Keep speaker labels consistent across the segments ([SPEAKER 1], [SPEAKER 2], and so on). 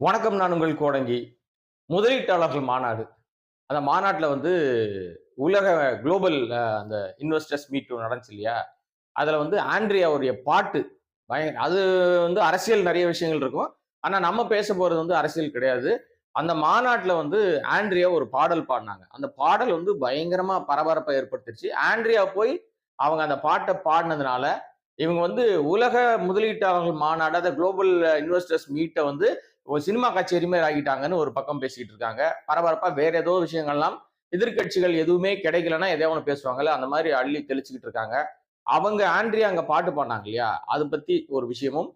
[SPEAKER 1] வணக்கம் நான் உங்கள் கோடங்கி. முதலீட்டாளர்கள் மாநாடு. அந்த மாநாட்டில் வந்து உலக குளோபல் அந்த இன்வெஸ்டர்ஸ் மீட் நடந்துச்சு இல்லையா? அதில் வந்து ஆண்ட்ரியாவுடைய பாட்டு பய அது வந்து அரசியல் நிறைய விஷயங்கள் இருக்கும். ஆனால் நம்ம பேச போகிறது வந்து அரசியல் கிடையாது. அந்த மாநாட்டில் வந்து ஆண்ட்ரியா ஒரு பாடல் பாடினாங்க. அந்த பாடல் வந்து பயங்கரமாக பரபரப்பை ஏற்படுத்திடுச்சு. ஆண்ட்ரியா போய் அவங்க அந்த பாட்டை பாடினதுனால இவங்க வந்து உலக முதலீட்டாளர்கள் மாநாடு அந்த குளோபல் இன்வெஸ்டர்ஸ் மீட்டை வந்து ஒரு சினிமா கச்சேரி மாதிரி ஆகிட்டாங்கன்னு ஒரு பக்கம் பேசிக்கிட்டு இருக்காங்க. பரபரப்பா வேற ஏதோ விஷயங்கள்லாம் எதிர்க்கட்சிகள் எதுவுமே கிடைக்கலன்னா எதையோ ஒன்று பேசுவாங்கல்ல அந்த மாதிரி அள்ளி தெளிச்சுக்கிட்டு இருக்காங்க. அவங்க ஆண்ட்ரியா அங்க பாட்டு பாடினாங்க இல்லையா? அதை பத்தி ஒரு விஷயமும்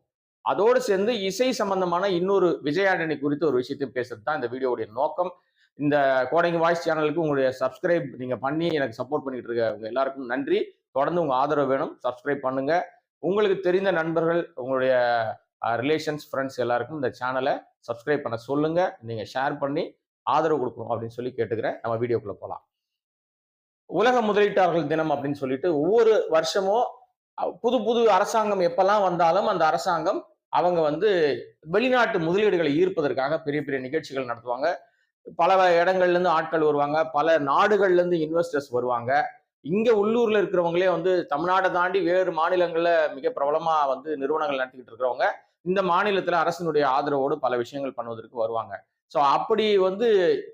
[SPEAKER 1] அதோடு சேர்ந்து இசை சம்பந்தமான இன்னொரு விஜய் ஆண்டனி குறித்து ஒரு விஷயத்தையும் பேசுறது தான் இந்த வீடியோவுடைய நோக்கம். இந்த கோடைங்க வாய்ஸ் சேனலுக்கு உங்களுடைய சப்ஸ்கிரைப் நீங்க பண்ணி எனக்கு சப்போர்ட் பண்ணிட்டு இருக்க உங்க எல்லாருக்கும் நன்றி. தொடர்ந்து உங்க ஆதரவு வேணும். சப்ஸ்கிரைப் பண்ணுங்க. உங்களுக்கு தெரிந்த நண்பர்கள் உங்களுடைய ரிலேஷன்ஸ் ஃப்ரெண்ட்ஸ் எல்லாருக்கும் இந்த சேனலை சப்ஸ்கிரைப் பண்ண சொல்லுங்கள் நீங்கள் ஷேர் பண்ணி ஆதரவு கொடுக்கணும் அப்படின்னு சொல்லி கேட்டுக்கிறேன். நம்ம வீடியோக்குள்ளே போகலாம் உலக முதலீட்டாளர்கள் தினம் அப்படின்னு சொல்லிட்டு ஒவ்வொரு வருஷமும் புது புது அரசாங்கம் எப்பெல்லாம் வந்தாலும் அந்த அரசாங்கம் அவங்க வந்து வெளிநாட்டு முதலீடுகளை ஈர்ப்பதற்காக பெரிய பெரிய நிகழ்ச்சிகள் நடத்துவாங்க. பல இடங்கள்லேருந்து ஆட்கள் வருவாங்க. பல நாடுகள்லேருந்து இன்வெஸ்டர்ஸ் வருவாங்க. இங்கே உள்ளூரில் இருக்கிறவங்களே வந்து தமிழ்நாட்டை தாண்டி வேறு மாநிலங்களில் மிக பிரபலமாக வந்து நிறுவனங்கள் நடத்திக்கிட்டு இருக்கிறவங்க. இந்த மாநிலத்துல அரசினுடைய ஆதரவோடு பல விஷயங்கள் பண்ணுவதற்கு வருவாங்க. ஸோ அப்படி வந்து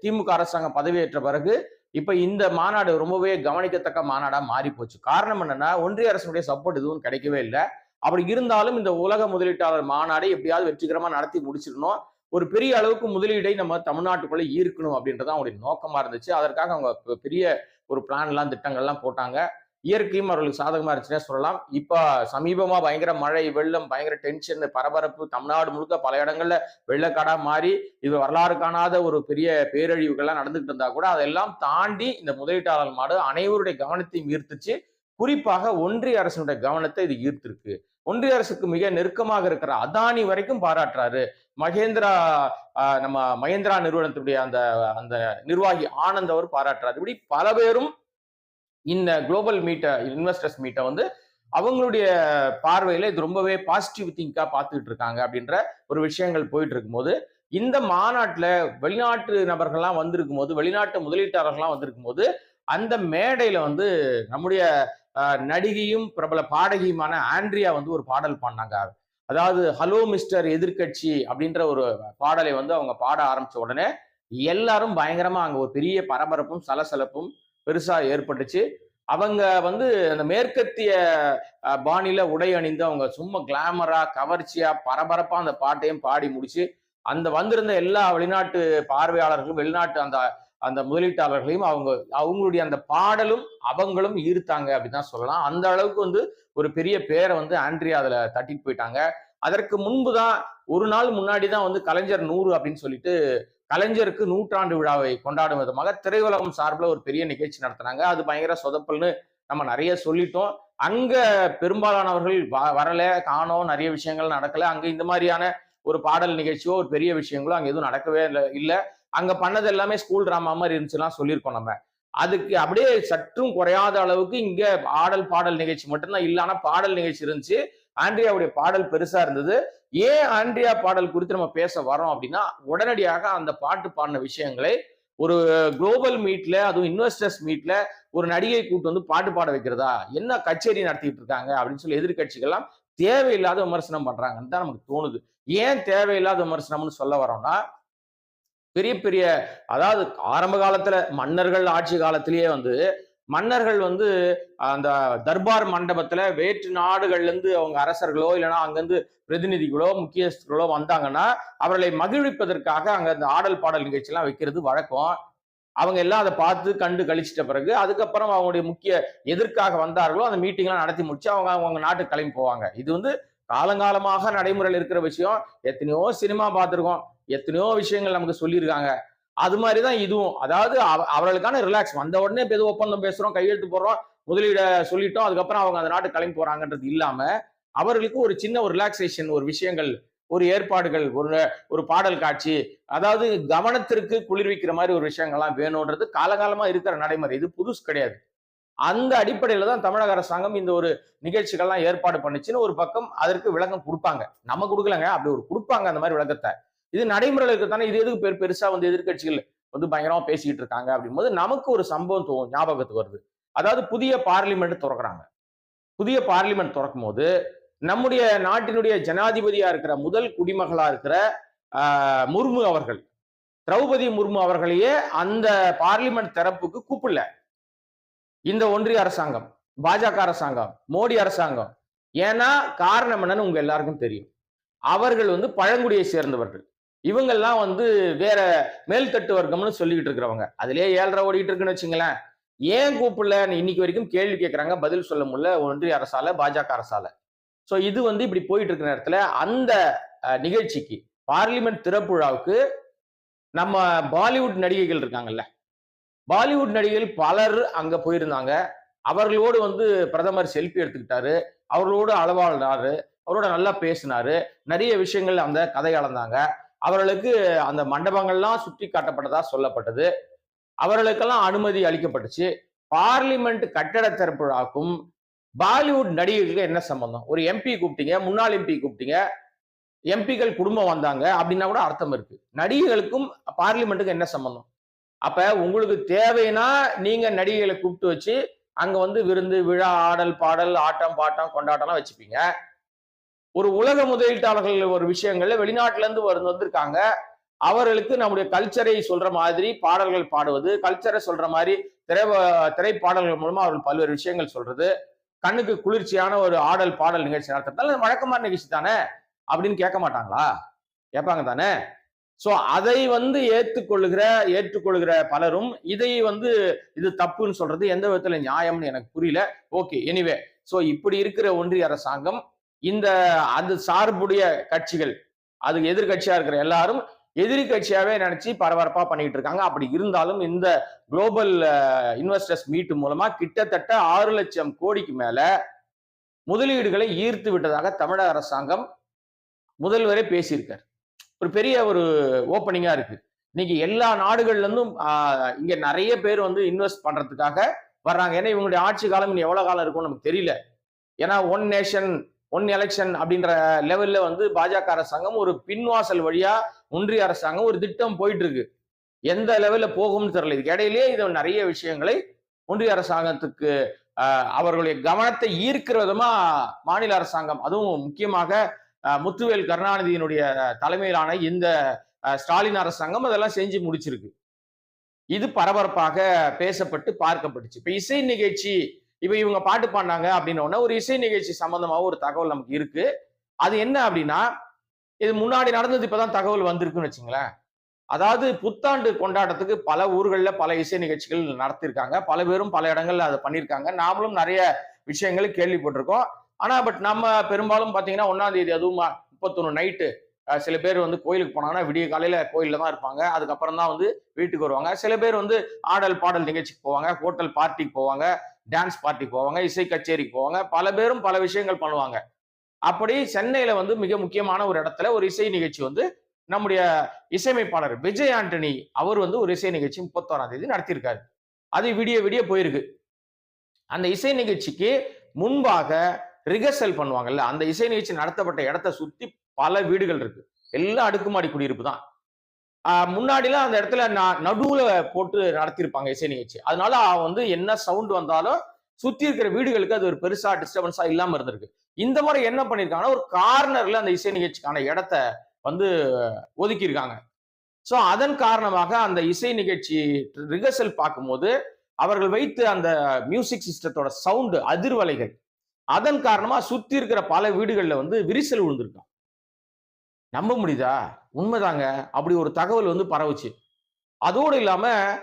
[SPEAKER 1] திமுக அரசாங்கம் பதவியேற்ற பிறகு இப்ப இந்த மாநாடு ரொம்பவே கவனிக்கத்தக்க மாநாடா மாறி போச்சு. காரணம் என்னன்னா ஒன்றிய அரசினுடைய சப்போர்ட் எதுவும் கிடைக்கவே இல்லை. அப்படி இருந்தாலும் இந்த உலக முதலீட்டாளர் மாநாடு எப்படியாவது வெற்றிகரமா நடத்தி முடிச்சிடணும். ஒரு பெரிய அளவுக்கு முதலீடை நம்ம தமிழ்நாட்டுக்குள்ள ஈர்க்கணும் அப்படின்றத அவங்களுடைய நோக்கமா இருந்துச்சு. அதற்காக அவங்க பெரிய ஒரு பிளான் எல்லாம் திட்டங்கள்லாம் போட்டாங்க. இயற்கையும் அவர்களுக்கு சாதகமா இருந்துச்சுன்னே சொல்லலாம். இப்போ சமீபமா பயங்கர மழை வெள்ளம் பயங்கர டென்ஷன் பரபரப்பு தமிழ்நாடு முழுக்க பல இடங்கள்ல வெள்ளக்காடா மாறி இது வரலாறு காணாத ஒரு பெரிய பேரழிவுகள்லாம் நடந்துகிட்டு இருந்தா கூட அதெல்லாம் தாண்டி இந்த முதலீட்டாளர் மாடு அனைவருடைய கவனத்தையும் ஈர்த்துச்சு. குறிப்பாக ஒன்றிய அரசினுடைய கவனத்தை இது ஈர்த்திருக்கு. ஒன்றிய அரசுக்கு மிக நெருக்கமாக இருக்கிற அதானி வரைக்கும் பாராட்டுறாரு. மகேந்திரா ஆஹ், நம்ம மகேந்திரா நிறுவனத்துடைய அந்த அந்த நிர்வாகி ஆனந்த் அவர் பாராட்டுறாரு. இப்படி பல பேரும் இந்த குளோபல் மீட்டை இன்வெஸ்டர்ஸ் மீட்டை வந்து அவங்களுடைய பார்வையில இது ரொம்பவே பாசிட்டிவ் திங்கா பார்த்துக்கிட்டு இருக்காங்க அப்படின்ற ஒரு விஷயங்கள் போயிட்டு இருக்கும்போது இந்த மாநாட்டுல வெளிநாட்டு நபர்கள்லாம் வந்திருக்கும் போது வெளிநாட்டு முதலீட்டாளர்கள்லாம் வந்திருக்கும் போது அந்த மேடையில வந்து நம்முடைய அஹ், நடிகையும் பிரபல பாடகியுமான ஆண்ட்ரியா வந்து ஒரு பாடல் பாடினாங்க. அதாவது ஹலோ மிஸ்டர் எதிர்க்கட்சி அப்படின்ற ஒரு பாடலை வந்து அவங்க பாட ஆரம்பிச்ச உடனே எல்லாரும் பயங்கரமா அங்க ஒரு பெரிய பரபரப்பும் சலசலப்பும் பெருசா ஏற்பட்டுச்சு. அவங்க வந்து அந்த மேற்கத்திய பாணியில உடை அணிந்து அவங்க சும்மா கிளாமரா கவர்ச்சியா பரபரப்பா அந்த பாட்டையும் பாடி முடிச்சு அந்த வந்திருந்த எல்லா வெளிநாட்டு பார்வையாளர்களும் வெளிநாட்டு அந்த அந்த முதலீட்டாளர்களையும் அவங்க அவங்களுடைய அந்த பாடலும் அவங்களும் ஈர்த்தாங்க அப்படின்னு தான் சொல்லலாம். அந்த அளவுக்கு வந்து ஒரு பெரிய பேரை வந்து ஆண்ட்ரியா அதுல தட்டிட்டு போயிட்டாங்க. அதற்கு முன்பு தான் ஒரு நாள் முன்னாடி தான் வந்து கலைஞர் நூறு அப்படின்னு சொல்லிட்டு கலைஞருக்கு நூற்றாண்டு விழாவை கொண்டாடும் விதமாக திரையுலகம் சார்பில் ஒரு பெரிய நிகழ்ச்சி நடத்தினாங்க. அது பயங்கர சொதப்பல்னு நம்ம நிறைய சொல்லிட்டோம். அங்க பெரும்பாலானவர்கள் வ- வரல காணோம் நிறைய விஷயங்கள் நடக்கல. அங்க இந்த மாதிரியான ஒரு பாடல் நிகழ்ச்சியோ ஒரு பெரிய விஷயங்களோ அங்க எதுவும் நடக்கவே இல்லை இல்லை. அங்க பண்ணது எல்லாமே ஸ்கூல் டிராமா மாதிரி இருந்துச்சுலாம் சொல்லியிருக்கோம் நம்ம. அதுக்கு அப்படியே சற்றும் குறையாத அளவுக்கு இங்க ஆடல் பாடல் நிகழ்ச்சி மட்டும்தான். இல்ல ஆனா பாடல் நிகழ்ச்சி இருந்துச்சு. ஆண்ட்ரியாவுடைய பாடல் பெருசா இருந்தது. ஏன் ஆண்ட்ரியா பாடல் குறித்து நம்ம பேச வரோம் அப்படின்னா உடனடியாக அந்த பாட்டு பாடின விஷயங்களை ஒரு குளோபல் மீட்ல அதுவும் இன்வெஸ்டர்ஸ் மீட்ல ஒரு நடிகை கூட்டு வந்து பாட்டு பாட வைக்கிறதா? என்ன கச்சேரி நடத்திட்டு இருக்காங்க? அப்படின்னு சொல்லி எதிர்க்கட்சிகள்லாம் தேவையில்லாத விமர்சனம் பண்றாங்கன்னு தான் நமக்கு தோணுது. ஏன் தேவையில்லாத விமர்சனம்னு சொல்ல வரோம்னா பெரிய பெரிய அதாவது ஆரம்ப காலத்துல மன்னர்கள் ஆட்சி காலத்திலேயே வந்து மன்னர்கள் வந்து அந்த தர்பார் மண்டபத்துல வேற்று நாடுகள்ல இருந்து அவங்க அரசர்களோ இல்லைன்னா அங்கிருந்து பிரதிநிதிகளோ முக்கியஸ்தர்களோ வந்தாங்கன்னா அவர்களை மகிழ்விப்பதற்காக அங்க அந்த ஆடல் பாடல் நிகழ்ச்சியெல்லாம் வைக்கிறது வழக்கம். அவங்க எல்லாம் அதை பார்த்து கண்டு கழிச்சிட்ட பிறகு அதுக்கப்புறம் அவங்களுடைய முக்கிய எதற்காக வந்தார்களோ அந்த மீட்டிங்லாம் நடத்தி முடிச்சு அவங்க அவங்க நாட்டுக்கு கிளம்பி போவாங்க. இது வந்து காலங்காலமாக நடைமுறையில் இருக்கிற விஷயம். எத்தனையோ சினிமா பார்த்துருக்கோம். எத்தனையோ விஷயங்கள் நமக்கு சொல்லியிருக்காங்க. அது மாதிரி தான் இதுவும். அதாவது அவ- அவர்களுக்கான ரிலாக்ஸ் வந்த உடனே இப்ப ஒப்பந்தம் பேசுகிறோம் கையெழுத்து போடுறோம் முதலீட சொல்லிட்டோம் அதுக்கப்புறம் அவங்க அந்த நாட்டு கிளம்பி போறாங்கன்றது இல்லாம அவர்களுக்கு ஒரு சின்ன ஒரு ரிலாக்ஸேஷன் ஒரு விஷயங்கள் ஒரு ஏற்பாடுகள் ஒரு ஒரு பாடல் காட்சி அதாவது கவனத்திற்கு குளிர்விக்கிற மாதிரி ஒரு விஷயங்கள்லாம் வேணும்ன்றது காலகாலமா இருக்கிற நடைமுறை. இது புதுசு கிடையாது. அந்த அடிப்படையில தான் தமிழக அரசாங்கம் இந்த ஒரு நிகழ்ச்சிகள்லாம் ஏற்பாடு பண்ணுச்சுன்னு ஒரு பக்கம் அதற்கு விளக்கம் கொடுப்பாங்க. நம்ம கொடுக்கலங்க அப்படி ஒரு கொடுப்பாங்க அந்த மாதிரி விளக்கத்தை. இது நடைமுறையில் இருக்கிறதானே இது எதுக்கு பெரு பெருசா வந்து எதிர்க்கட்சிகள் வந்து பயங்கரமா பேசிக்கிட்டு இருக்காங்க அப்படிங்கும்போது நமக்கு ஒரு சம்பவம் ஞாபகத்துக்கு வருது. அதாவது புதிய பார்லிமெண்ட் திறக்கிறாங்க. புதிய பார்லிமெண்ட் திறக்கும் போது நம்முடைய நாட்டினுடைய ஜனாதிபதியா இருக்கிற முதல் குடிமகளா இருக்கிற ஆஹ், முர்மு அவர்கள் திரௌபதி முர்மு அவர்களையே அந்த பார்லிமெண்ட் திறப்புக்கு கூப்பிடல. இந்த ஒன்றிய அரசாங்கம் பாஜக அரசாங்கம் மோடி அரசாங்கம். ஏன்னா காரணம் என்னன்னு உங்க எல்லாருக்கும் தெரியும். அவர்கள் வந்து பழங்குடியை சேர்ந்தவர்கள். இவங்கெல்லாம் வந்து வேற மேல்தட்டு வர்க்கம்னு சொல்லிக்கிட்டு இருக்கிறவங்க. அதுலயே ஏழரை ஓடிக்கிட்டு இருக்குன்னு வச்சுங்களேன். ஏன் கூப்பிடல? இன்னைக்கு வரைக்கும் கேள்வி கேட்குறாங்க பதில் சொல்ல முடியல. ஒன்றிய அரசால பாஜக அரசால. ஸோ இது வந்து இப்படி போயிட்டு இருக்கிற நேரத்தில் அந்த நிகழ்ச்சிக்கு பார்லிமெண்ட் திறப்பு விழாவுக்கு நம்ம பாலிவுட் நடிகைகள் இருக்காங்கல்ல. பாலிவுட் நடிகைகள் பலர் அங்க போயிருந்தாங்க. அவர்களோடு வந்து பிரதமர் செல்ஃபி எடுத்துக்கிட்டாரு. அவர்களோடு அளவாடினாரு அவரோட நல்லா பேசினாரு. நிறைய விஷயங்கள் அந்த கதை அளந்தாங்க அவர்களுக்கு அந்த மண்டபங்கள்லாம் சுற்றி காட்டப்பட்டதா சொல்லப்பட்டது. அவர்களுக்கெல்லாம் அனுமதி அளிக்கப்பட்டுச்சு. பார்லிமெண்ட் கட்டட திறப்புழாக்கும் பாலிவுட் நடிகர்களுக்கு என்ன சம்பந்தம்? ஒரு எம்பி கூப்பிட்டீங்க முன்னாள் எம்பி கூப்பிட்டீங்க எம்பிக்கள் குடும்பம் வந்தாங்க அப்படின்னா கூட அர்த்தம் இருக்கு. நடிகைகளுக்கும் பார்லிமெண்ட்டுக்கு என்ன சம்பந்தம்? அப்ப உங்களுக்கு தேவைன்னா நீங்க நடிகைகளை கூப்பிட்டு வச்சு அங்க வந்து விருந்து விழா ஆடல் பாடல் ஆட்டம் பாட்டம் கொண்டாட்டம்லாம் வச்சுப்பீங்க. ஒரு உலக முதலீட்டாளர்கள் ஒரு விஷயங்கள்ல வெளிநாட்டுல இருந்து வந்து வந்திருக்காங்க. அவர்களுக்கு நம்முடைய கல்ச்சரை சொல்ற மாதிரி பாடல்கள் பாடுவது கல்ச்சரை சொல்ற மாதிரி திரை திரைப்பாடல்கள் மூலமா அவர்கள் பல்வேறு விஷயங்கள் சொல்றது. கண்ணுக்கு குளிர்ச்சியான ஒரு ஆடல் பாடல் நிகழ்ச்சி நடத்துறதால வழக்கமான நிகழ்ச்சி தானே அப்படின்னு கேட்க மாட்டாங்களா? கேட்பாங்க தானே? சோ அதை வந்து ஏற்றுக்கொள்ளுகிற ஏற்றுக்கொள்கிற பலரும் இதை வந்து இது தப்புன்னு சொல்றது எந்த விதத்துல நியாயம்னு எனக்கு புரியல. ஓகே எனிவே சோ இப்படி இருக்கிற ஒன்றிய அரசாங்கம் இந்த அது சார்புடைய கட்சிகள் அது எதிர்கட்சியா இருக்கிற எல்லாரும் எதிரி கட்சியாவே நினைச்சு பரபரப்பா பண்ணிட்டு இருக்காங்க. அப்படி இருந்தாலும் இந்த குளோபல் இன்வெஸ்டர்ஸ் மீட் மூலமா கிட்டத்தட்ட ஆறு லட்சம் கோடிக்கு மேல முதலீடுகளை ஈர்த்து விட்டதாக தமிழக அரசாங்கம் முதல்வரே பேசியிருக்கார். ஒரு பெரிய ஒரு ஓப்பனிங்கா இருக்கு. இன்னைக்கு எல்லா நாடுகள்ல இருந்தும் இங்க நிறைய பேர் வந்து இன்வெஸ்ட் பண்றதுக்காக வர்றாங்க. ஏன்னா இவங்களுடைய ஆட்சி காலம் இன்னும் எவ்வளவு காலம் இருக்கும்னு நமக்கு தெரியல. ஏன்னா ஒன் நேஷன் ஒன் எலெக்ஷன் அப்படின்ற லெவல்ல வந்து பாஜக அரசாங்கம் ஒரு பின்வாசல் வழியா ஒன்றிய அரசாங்கம் ஒரு திட்டம் போயிட்டு இருக்கு எந்த லெவல்ல போகும்னு தெரியல. இதுக்கு இடையிலேயே இது நிறைய விஷயங்களை ஒன்றிய அரசாங்கத்துக்கு அவர்களுடைய கவனத்தை ஈர்க்கிற விதமா மாநில அரசாங்கம் அதுவும் முக்கியமாக முத்துவேல் கருணாநிதியினுடைய தலைமையிலான இந்த ஸ்டாலின் அரசாங்கம் அதெல்லாம் செஞ்சு முடிச்சிருக்கு. இது பரபரப்பாக பேசப்பட்டு பார்க்கப்பட்டுச்சு. இப்ப இசை நிகழ்ச்சி இப்போ இவங்க பாட்டு பாடினாங்க அப்படின்ன ஒரு இசை நிகழ்ச்சி சம்பந்தமாக ஒரு தகவல் நமக்கு இருக்கு. அது என்ன அப்படின்னா இது முன்னாடி நடந்தது இப்பதான் தகவல் வந்திருக்குன்னு வச்சுங்களேன். அதாவது புத்தாண்டு கொண்டாட்டத்துக்கு பல ஊர்களில் பல இசை நிகழ்ச்சிகள் நடத்திருக்காங்க. பல பேரும் பல இடங்கள்ல அதை பண்ணியிருக்காங்க நாமளும் நிறைய விஷயங்கள் கேள்விப்பட்டிருக்கோம். ஆனா பட் நம்ம பெரும்பாலும் பார்த்தீங்கன்னா ஒன்னாம் தேதி அதுவும் முப்பத்தொன்னு நைட்டு சில பேர் வந்து கோயிலுக்கு போனாங்கன்னா விடிய காலையில கோயிலில் தான் இருப்பாங்க. அதுக்கப்புறம் தான் வந்து வீட்டுக்கு வருவாங்க. சில பேர் வந்து ஆடல் பாடல் நிகழ்ச்சிக்கு போவாங்க. ஹோட்டல் பார்ட்டிக்கு போவாங்க. டான்ஸ் பார்ட்டி போவாங்க இசை கச்சேரிக்கு போவாங்க பல பேரும் பல விஷயங்கள் பண்ணுவாங்க. அப்படி சென்னையில வந்து மிக முக்கியமான ஒரு இடத்துல ஒரு இசை நிகழ்ச்சி வந்து நம்முடைய இசையமைப்பாளர் விஜய் ஆண்டனி அவர் வந்து ஒரு இசை நிகழ்ச்சி முப்பத்தோராம் தேதி நடத்தியிருக்காரு. அது விடிய விடிய போயிருக்கு. அந்த இசை நிகழ்ச்சிக்கு முன்பாக ரிகர்சல் பண்ணுவாங்கல்ல அந்த இசை நிகழ்ச்சி நடத்தப்பட்ட இடத்த சுத்தி பல வீடுகள் இருக்கு. எல்லாம் அடுக்குமாடி குடியிருப்பு தான். முன்னாடிலாம் அந்த இடத்துல ந- நடுவுல போட்டு நடத்தியிருப்பாங்க இசை நிகழ்ச்சி. அதனால அவன் வந்து என்ன சவுண்ட் வந்தாலும் சுத்தி இருக்கிற வீடுகளுக்கு அது ஒரு பெருசா டிஸ்டர்பன்ஸா இல்லாம இருந்திருக்கு. இந்த முறை என்ன பண்ணிருக்காங்கன்னா ஒரு கார்னர்ல அந்த இசை நிகழ்ச்சிக்கான இடத்த வந்து ஒதுக்கியிருக்காங்க. ஸோ அதன் காரணமாக அந்த இசை நிகழ்ச்சி ரிகர்சல் பார்க்கும்போது அவர்கள் வைத்து அந்த மியூசிக் சிஸ்டத்தோட சவுண்டு அதிர்வலைகள். அதன் காரணமா சுத்தி இருக்கிற பல வீடுகள்ல வந்து விரிசல் விழுந்திருக்கான் நம்ப முடியுதா? உண்மைதாங்க. அப்படி ஒரு தகவல் வந்து பரவுச்சு. அதோடு இல்லாம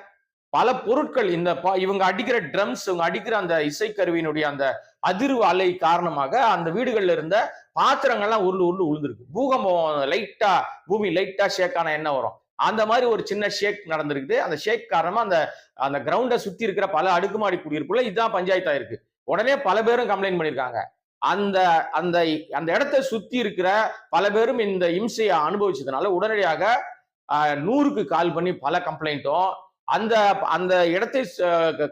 [SPEAKER 1] பல பொருட்கள் இந்த ப- இவங்க அடிக்கிற ட்ரம்ஸ் இவங்க அடிக்கிற அந்த இசைக்கருவியினுடைய அந்த அதிர்வு அலை காரணமாக அந்த வீடுகள்ல இருந்த பாத்திரங்கள்லாம் உருண்டு உருண்டு விழுந்திருக்கு பூகம்பம் லைட்டா பூமி லைட்டா ஷேக் எண்ணம் என்ன வரும்? அந்த மாதிரி ஒரு சின்ன ஷேக் நடந்திருக்குது. அந்த ஷேக் காரணமா அந்த அந்த கிரவுண்டை சுத்தி இருக்கிற பல அடுக்குமாடி குடியிருப்புல இதுதான் பஞ்சாயத்து ஆயிருக்கு உடனே பல பேரும் கம்ப்ளைண்ட் பண்ணியிருக்காங்க. அந்த அந்த அந்த இடத்தை சுத்தி இருக்கிற பல பேரும் இந்த இம்சையை அனுபவிச்சதுனால உடனடியாக நூறுக்கு கால் பண்ணி பல கம்ப்ளைண்ட்டும் அந்த அந்த இடத்தை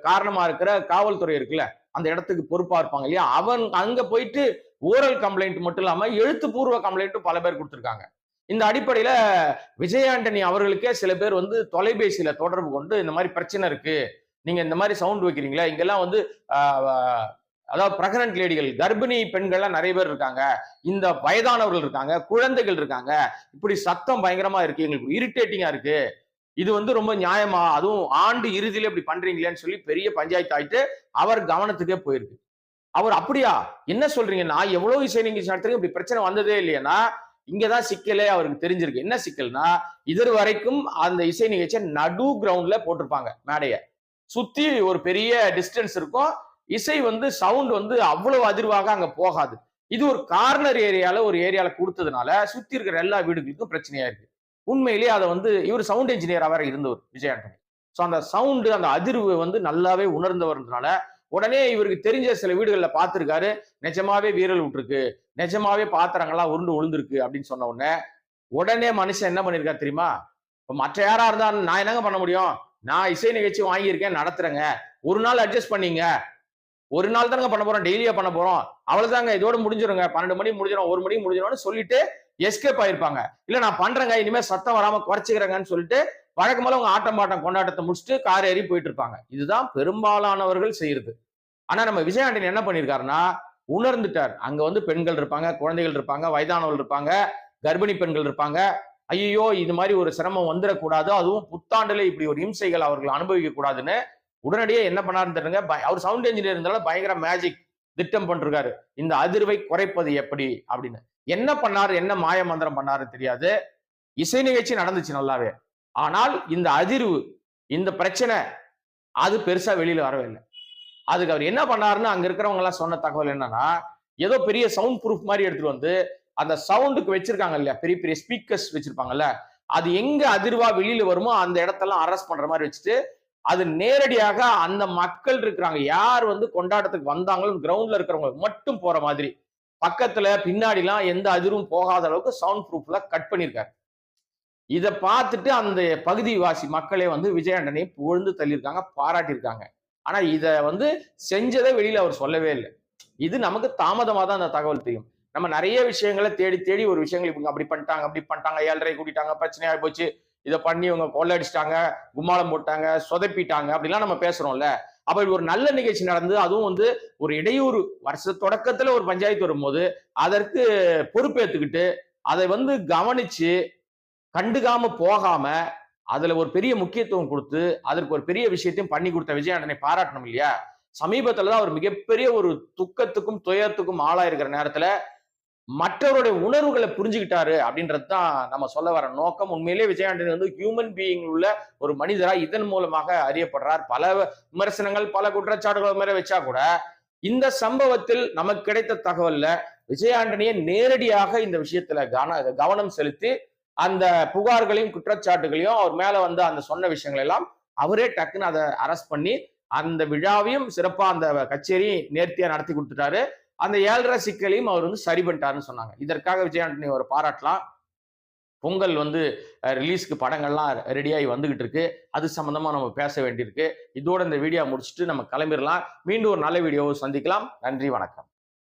[SPEAKER 1] காரணமா இருக்கிற காவல்துறை இருக்குல்ல அந்த இடத்துக்கு பொறுப்பா இருப்பாங்க இல்லையா? அவன் அங்க போயிட்டு ஓரல் கம்ப்ளைண்ட் மட்டும் இல்லாம எழுத்துப்பூர்வ கம்ப்ளைண்ட்டும் பல பேர் கொடுத்துருக்காங்க. இந்த அடிப்படையில விஜய் ஆண்டனி அவர்களுக்கே சில பேர் வந்து தொலைபேசியில தொடர்பு கொண்டு இந்த மாதிரி பிரச்சனை இருக்கு நீங்க இந்த மாதிரி சவுண்ட் வைக்கிறீங்களா இங்கெல்லாம் வந்து அதாவது பிரெக்னன்ட் லேடிகள் கர்ப்பிணி பெண்கள்லாம் நிறைய பேர் இருக்காங்க. இந்த வயதானவர்கள் இருக்காங்க குழந்தைகள் இருக்காங்க. இப்படி சத்தம் பயங்கரமா இருக்கு எங்களுக்கு இரிட்டேட்டிங்கா இருக்கு. இது வந்து ரொம்ப நியாயமா அதுவும் ஆண்டு இறுதியில இப்படி பண்றீங்களேன்னு சொல்லி பெரிய பஞ்சாயத்து ஆயிட்டு அவர் கவனத்துக்கே போயிருக்கு. அவர் அப்படியா? என்ன சொல்றீங்கன்னா எவ்வளவு இசை நிகழ்ச்சி நடத்துறீங்க? இப்படி பிரச்சனை வந்ததே இல்லையானா இங்கதான் சிக்கலே அவருக்கு தெரிஞ்சிருக்கு. என்ன சிக்கல்னா இது வரைக்கும் அந்த இசை நிகழ்ச்சியை நடு கிரவுண்ட்ல போட்டிருப்பாங்க மேடைய. சுத்தி ஒரு பெரிய டிஸ்டன்ஸ் இருக்கும். இசை வந்து சவுண்ட் வந்து அவ்வளவு அதிர்வாக அங்க போகாது. இது ஒரு கார்னர் ஏரியால ஒரு ஏரியால கொடுத்ததுனால சுத்தி இருக்கிற எல்லா வீடுகளுக்கும் பிரச்சனையா இருக்கு உண்மையிலேயே அதை வந்து இவர் சவுண்ட் இன்ஜினியரா வேற இருந்தவர் விஜய் ஆண்டனி ஸோ அந்த சவுண்டு அந்த அதிர்வு வந்து நல்லாவே உணர்ந்தவர்னால உடனே இவருக்கு தெரிஞ்ச சில வீடுகளில் பார்த்துருக்காரு. நிஜமாவே வீரல் விட்டுருக்கு. நிஜமாவே பாத்திரங்கள்லாம் உருண்டு உளுந்துருக்கு அப்படின்னு சொன்ன உடனே உடனே மனுஷன் என்ன பண்ணியிருக்கா தெரியுமா? இப்போ மற்ற யாரா இருந்தா நான் என்னங்க பண்ண முடியும்? நான் இசை நிகழ்ச்சி வாங்கியிருக்கேன் நடத்துறேங்க. ஒரு நாள் அட்ஜஸ்ட் பண்ணீங்க. ஒரு நாள் தானங்க பண்ண போறோம் டெய்லியா பண்ண போறோம். அவ்வளவுதாங்க இதோட முடிஞ்சிருங்க. பன்னெண்டு மணி முடிஞ்சிடும் ஒரு மணி முடிஞ்சிடும்னு சொல்லிட்டு எஸ்கேப் ஆயிருப்பாங்க. இல்ல நான் பண்றேங்க இனிமே சத்தம் வராம குறைச்சிக்கிறேங்கன்னு சொல்லிட்டு வழக்கம்போல உங்க ஆட்டம் பாட்டம் கொண்டாட்டத்தை முடிச்சுட்டு கார் ஏறி போயிட்டு இருப்பாங்க. இதுதான் பெரும்பாலானவர்கள் செய்யறது. ஆனா நம்ம விஜயாண்டன் என்ன பண்ணிருக்காருன்னா உணர்ந்துட்டார். அங்க வந்து பெண்கள் இருப்பாங்க குழந்தைகள் இருப்பாங்க வயதானவர்கள் இருப்பாங்க கர்ப்பிணி பெண்கள் இருப்பாங்க. ஐயோ இது மாதிரி ஒரு சிரமம் வந்துடக்கூடாது அதுவும் புத்தாண்டுல இப்படி ஒரு இம்சைகள் அவர்கள் அனுபவிக்க கூடாதுன்னு உடனடியே என்ன பண்ணாருன்னு தெரியுங்க? அவர் சவுண்ட் இன்ஜினியர் இருந்தாலும் பயங்கர மேஜிக் திட்டம் பண்ணிருக்காரு. இந்த அதிர்வை குறைப்பது எப்படி? அப்படின்னு. என்ன பண்ணாரு? என்ன மாய மந்திரம் பண்ணாரு தெரியாது. இசை நிகழ்ச்சி நடந்துச்சு நல்லாவே. ஆனால் இந்த அதிர்வு இந்த பிரச்சனை அது பெருசா வெளியில வரவே இல்லை. அதுக்கு அவர் என்ன பண்ணாருன்னு அங்க இருக்கிறவங்க எல்லாம் சொன்ன தகவல் என்னன்னா ஏதோ பெரிய சவுண்ட் ப்ரூஃப் மாதிரி எடுத்துட்டு வந்து அந்த சவுண்டுக்கு வச்சிருக்காங்க இல்லையா? பெரிய பெரிய ஸ்பீக்கர்ஸ் வச்சிருப்பாங்கல்ல? அது எங்க அதிர்வா வெளியில வருமோ அந்த இடத்தெல்லாம் அரெஸ்ட் பண்ற மாதிரி வச்சுட்டு அது நேரடியாக அந்த மக்கள் இருக்கிறாங்க. யார் வந்து கொண்டாட்டத்துக்கு வந்தாங்களோ கிரவுண்ட்ல இருக்கிறவங்க மட்டும் போற மாதிரி. பக்கத்துல பின்னாடிலாம் எந்த அதிர்வும் போகாத அளவுக்கு சவுண்ட் ப்ரூஃப்ல கட் பண்ணியிருக்காரு. இதை பார்த்துட்டு அந்த பகுதிவாசி மக்களே வந்து விஜயாண்டனை புகழ்ந்து தள்ளியிருக்காங்க பாராட்டியிருக்காங்க. ஆனா இதை வந்து செஞ்சதை வெளியில அவர் சொல்லவே இல்லை. இது நமக்கு தாமதமா தான் அந்த தகவல் தெரியும். நம்ம நிறைய விஷயங்களை தேடி தேடி ஒரு விஷயங்கள் இப்படி அப்படி பண்ணிட்டாங்க அப்படி பண்ணிட்டாங்க ஏழரை கூட்டிட்டாங்க பிரச்சனையாக போச்சு. இதை பண்ணி இவங்க கொள்ளடிச்சிட்டாங்க கும்மாளம் போட்டாங்க சொதப்பிட்டாங்க அப்படிலாம் நம்ம பேசுறோம்ல. அப்ப ஒரு நல்ல நிகழ்ச்சி நடந்து அதுவும் வந்து ஒரு இடையூறு வருஷ தொடக்கத்துல ஒரு பஞ்சாயத்து வரும்போது அதற்கு பொறுப்பேற்றுக்கிட்டு அதை வந்து கவனிச்சு கண்டுக்காம போகாம அதுல ஒரு பெரிய முக்கியத்துவம் கொடுத்து அதற்கு ஒரு பெரிய விஷயத்தையும் பண்ணி கொடுத்த விஜயாண்டனை பாராட்டணும் இல்லையா? சமீபத்துல தான் அவர் மிகப்பெரிய ஒரு துக்கத்துக்கும் துயரத்துக்கும் ஆளாயிருக்கிற நேரத்துல மற்றவருடைய உணர்வுகளை புரிஞ்சுக்கிட்டாரு அப்படின்றது தான் நம்ம சொல்ல வர நோக்கம். உண்மையிலேயே விஜயாண்டனி வந்து ஹியூமன் பீயிங் உள்ள ஒரு மனிதரா இதன் மூலமாக அறியப்படுறார். பல விமர்சனங்கள் பல குற்றச்சாட்டுகள் மேல வச்சா கூட இந்த சம்பவத்தில் நமக்கு கிடைத்த தகவல்ல விஜயாண்டனியை நேரடியாக இந்த விஷயத்துல கவன கவனம் செலுத்தி அந்த புகார்களையும் குற்றச்சாட்டுகளையும் அவர் மேல வந்து அந்த சொன்ன விஷயங்கள் எல்லாம் அவரே டக்குன்னு அதை அரெஸ்ட் பண்ணி அந்த விழாவையும் சிறப்பா அந்த கச்சேரி நேர்த்தியா நடத்தி கொடுத்துட்டாரு. அந்த ஏழரை சிக்கலையும் அவர் வந்து சரி பண்ணிட்டாருன்னு சொன்னாங்க. இதற்காக விஜயாண்டனி ஒரு பாராட்டலாம். பொங்கல் வந்து ரிலீஸ்க்கு படங்கள்லாம் ரெடியாகி வந்துகிட்டு இருக்கு. அது சம்மந்தமாக நம்ம பேச வேண்டியிருக்கு. இதோட இந்த வீடியோ முடிச்சுட்டு நம்ம கிளம்பிடலாம். மீண்டும் ஒரு நல்ல வீடியோவை சந்திக்கலாம். நன்றி வணக்கம்.